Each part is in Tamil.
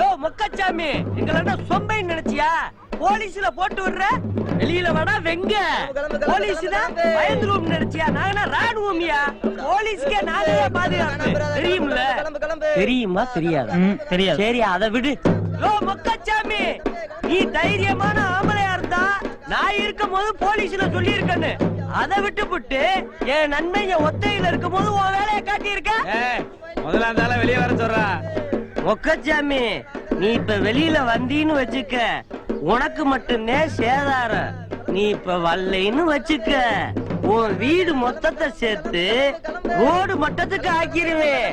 யோ மொக்கச்சாமி எங்கள சொம்பை நினைச்சியா? போலீஸ்ல போட்டு விடுற? வெளியில வாடா வெங்க. போலீஸ் தான் பயந்துருவோம் நினைச்சியா? நாங்க ராணுவமியா? போலீஸ்க்கே நாங்க பாதுகாப்பு தெரியும்ல? தெரியுமா தெரியாதா? தெரியாது. சரி அதை விடு. யோ மொக்கச்சாமி நீ தைரியமான ஆம்பளையா இருந்தா நான் இருக்கும் போது போலீஸ்ல சொல்லி இருக்கேன்னு அதை விட்டு புட்டு என் நன்மை என் ஒத்தையில இருக்கும் போது உன் வேலையை காட்டி இருக்க முதல்ல இருந்தாலும் வெளியே வர சொல்றா. மொக்கச்சாமி நீ இப்ப வெளியில வந்தீன்னு வச்சுக்க. உனக்கு மட்டும்னே சேதாரம். நீ இப்ப வரலைன்னு வச்சுக்க. உன் வீடு மொத்தத்தை சேர்த்து ரோடு மட்டத்துக்கு ஆக்கிருவேன்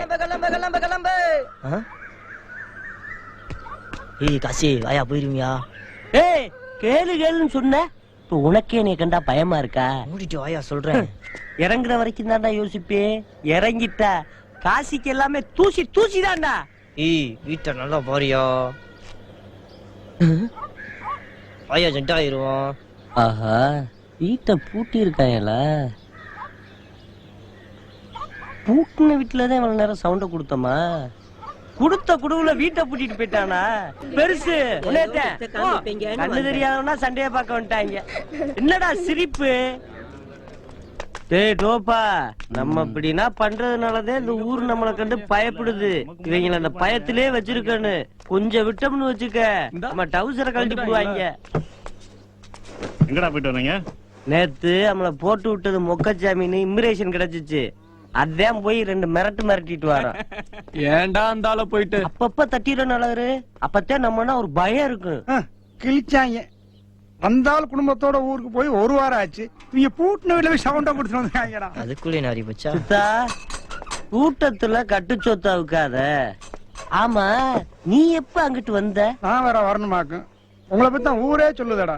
ஏய் காசி வாயா போயிருவியா? ஏய் கேளு கேளுன்னு சொன்ன. இப்ப உனக்கே நீ கண்டா பயமா இருக்கா? மூடிட்டு வாயா சொல்றேன். இறங்குற வரைக்கும் தான்டா யோசிப்பே இறங்கிட்டா காசிக்கு எல்லாமே தூசி தூசி தான்டா ஏய் வீட்டை நல்லா பாரியா. வாயா ஜென்ட் ஆயிருவோம் ஆஹா வீட்டை பூட்டி இருக்காயல பூட்டின வீட்டுலதான் இவ்வளவு நேரம் சவுண்ட கொடுத்தமா? குடுத்த குடுவுல வீட்டை பூட்டிட்டு போயிட்டானா? பெருசு கண்ணு தெரியாதவனா சண்டைய பார்க்க வந்துட்டாங்க. என்னடா சிரிப்பு? டேய் டோப்பா நம்ம இப்படின்னா பண்றதுனாலதான் இந்த ஊர் நம்மளை கண்டு பயப்படுது. இவங்கள அந்த பயத்திலே வச்சிருக்கன்னு. கொஞ்சம் விட்டோம்னு வச்சுக்க. நம்ம டவுசரை கழட்டி போடுவாங்க. எங்கடா போயிட்டு வந்தீங்க நேத்து நம்மள போட்டு விட்டது மொக்கச்சாமின்னு இமிரேஷன் கிடைச்சிச்சு. அதான் போய் ரெண்டு மிரட்டு மிரட்டிட்டு வரோம். ஏன்டா அந்த ஆள போயிட்டு? அப்பப்ப தட்டிடுற நல்லது அப்பத்தான் நம்மனா ஒரு பயம் இருக்கும் கிழிச்சாங்க. வந்தால் குடும்பத்தோட ஊருக்கு போய் ஒரு வாரம் ஆச்சு. நீங்க பூட்டின வீட்டுல போய் சவுண்டா கொடுத்துட்டு வந்தாங்கடா. அதுக்குள்ளே நாரி போச்சா? சித்தா கூட்டத்துல கட்டு சொத்தா வைக்காத ஆமா நீ எப்ப அங்கிட்டு வந்த? நான் வேற வரணுமாக்கும் உங்களை பத்தி தான் ஊரே சொல்லுதடா.